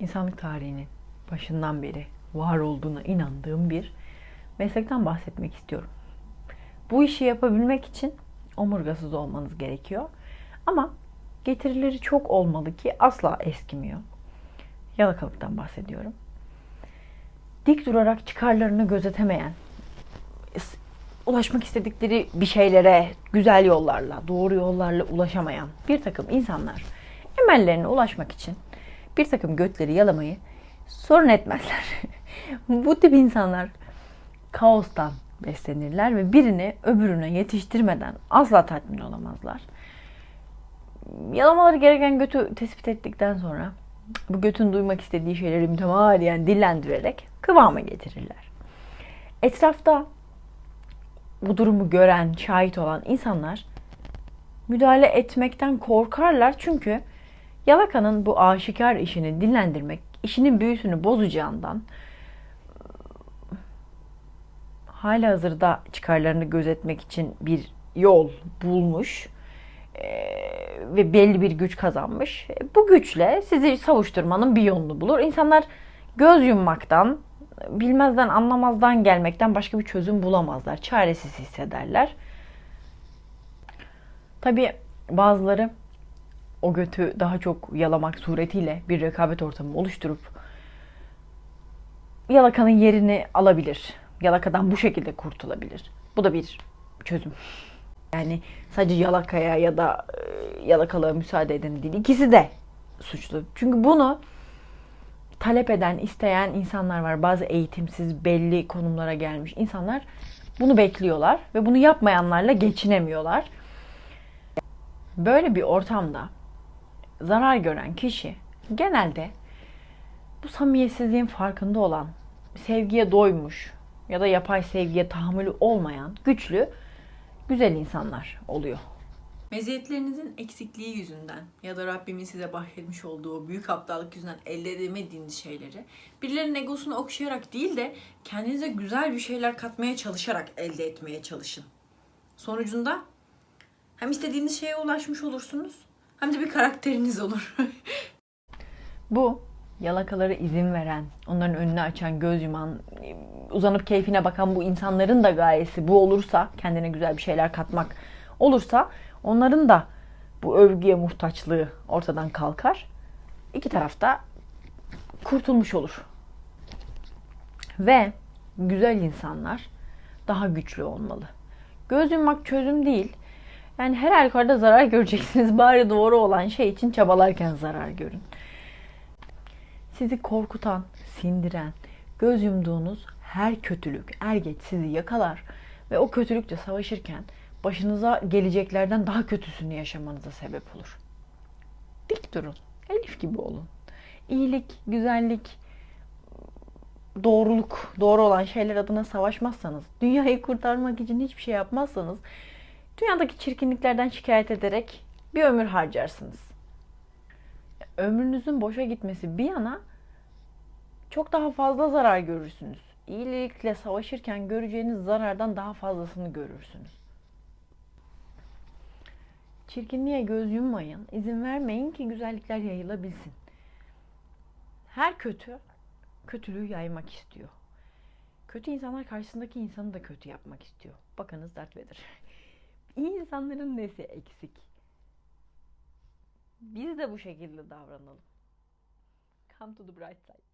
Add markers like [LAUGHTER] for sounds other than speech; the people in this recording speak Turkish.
insanlık tarihinin başından beri var olduğuna inandığım bir meslekten bahsetmek istiyorum. Bu işi yapabilmek için omurgasız olmanız gerekiyor. Ama getirileri çok olmalı ki asla eskimiyor. Yalakalıktan bahsediyorum. Dik durarak çıkarlarını gözetemeyen, ulaşmak istedikleri bir şeylere güzel yollarla, doğru yollarla ulaşamayan bir takım insanlar emellerine ulaşmak için bir takım götleri yalamayı sorun etmezler. [LAUGHS] Bu tip insanlar kaostan beslenirler ve birini öbürüne yetiştirmeden asla tatmin olamazlar. Yalamaları gereken götü tespit ettikten sonra bu götün duymak istediği şeyleri mütemadiyen dillendirerek kıvama getirirler. Etrafta bu durumu gören, şahit olan insanlar müdahale etmekten korkarlar çünkü Yalaka'nın bu aşikar işini dillendirmek, işinin büyüsünü bozacağından hala hazırda çıkarlarını gözetmek için bir yol bulmuş eee, ve belli bir güç kazanmış. E, Bu güçle sizi savuşturmanın bir yolunu bulur. İnsanlar göz yummaktan, bilmezden anlamazdan gelmekten başka bir çözüm bulamazlar. Çaresiz hissederler. Tabi bazıları o götü daha çok yalamak suretiyle bir rekabet ortamı oluşturup yalakanın yerini alabilir. Yalakadan bu şekilde kurtulabilir. Bu da bir çözüm. Yani sadece yalakaya ya da e, yalakalığa müsaade eden değil. İkisi de suçlu. Çünkü bunu talep eden, isteyen insanlar var. Bazı eğitimsiz, belli konumlara gelmiş insanlar bunu bekliyorlar ve bunu yapmayanlarla geçinemiyorlar. Böyle bir ortamda zarar gören kişi genelde bu samimiyetsizliğin farkında olan, sevgiye doymuş ya da yapay sevgiye tahammülü olmayan güçlü, güzel insanlar oluyor. Meziyetlerinizin eksikliği yüzünden ya da Rabbimin size bahşetmiş olduğu büyük aptallık yüzünden elde edemediğiniz şeyleri birilerinin egosunu okşayarak değil de kendinize güzel bir şeyler katmaya çalışarak elde etmeye çalışın. Sonucunda hem istediğiniz şeye ulaşmış olursunuz hem de bir karakteriniz olur. [LAUGHS] Bu yalakalara izin veren, onların önünü açan, göz yuman, uzanıp keyfine bakan bu insanların da gayesi bu olursa, kendine güzel bir şeyler katmak olursa onların da bu övgüye muhtaçlığı ortadan kalkar. İki tarafta kurtulmuş olur. Ve güzel insanlar daha güçlü olmalı. Göz yummak çözüm değil. Yani her halükarda zarar göreceksiniz. [LAUGHS] Bari doğru olan şey için çabalarken zarar görün sizi korkutan, sindiren, göz yumduğunuz her kötülük er geç sizi yakalar ve o kötülükle savaşırken başınıza geleceklerden daha kötüsünü yaşamanıza sebep olur. Dik durun. Elif gibi olun. İyilik, güzellik, doğruluk, doğru olan şeyler adına savaşmazsanız, dünyayı kurtarmak için hiçbir şey yapmazsanız, dünyadaki çirkinliklerden şikayet ederek bir ömür harcarsınız ömrünüzün boşa gitmesi bir yana çok daha fazla zarar görürsünüz. İyilikle savaşırken göreceğiniz zarardan daha fazlasını görürsünüz. Çirkinliğe göz yummayın. İzin vermeyin ki güzellikler yayılabilsin. Her kötü kötülüğü yaymak istiyor. Kötü insanlar karşısındaki insanı da kötü yapmak istiyor. Bakınız Darth Vader. İyi insanların nesi eksik? Biz de bu şekilde davranalım. Come to the bright side.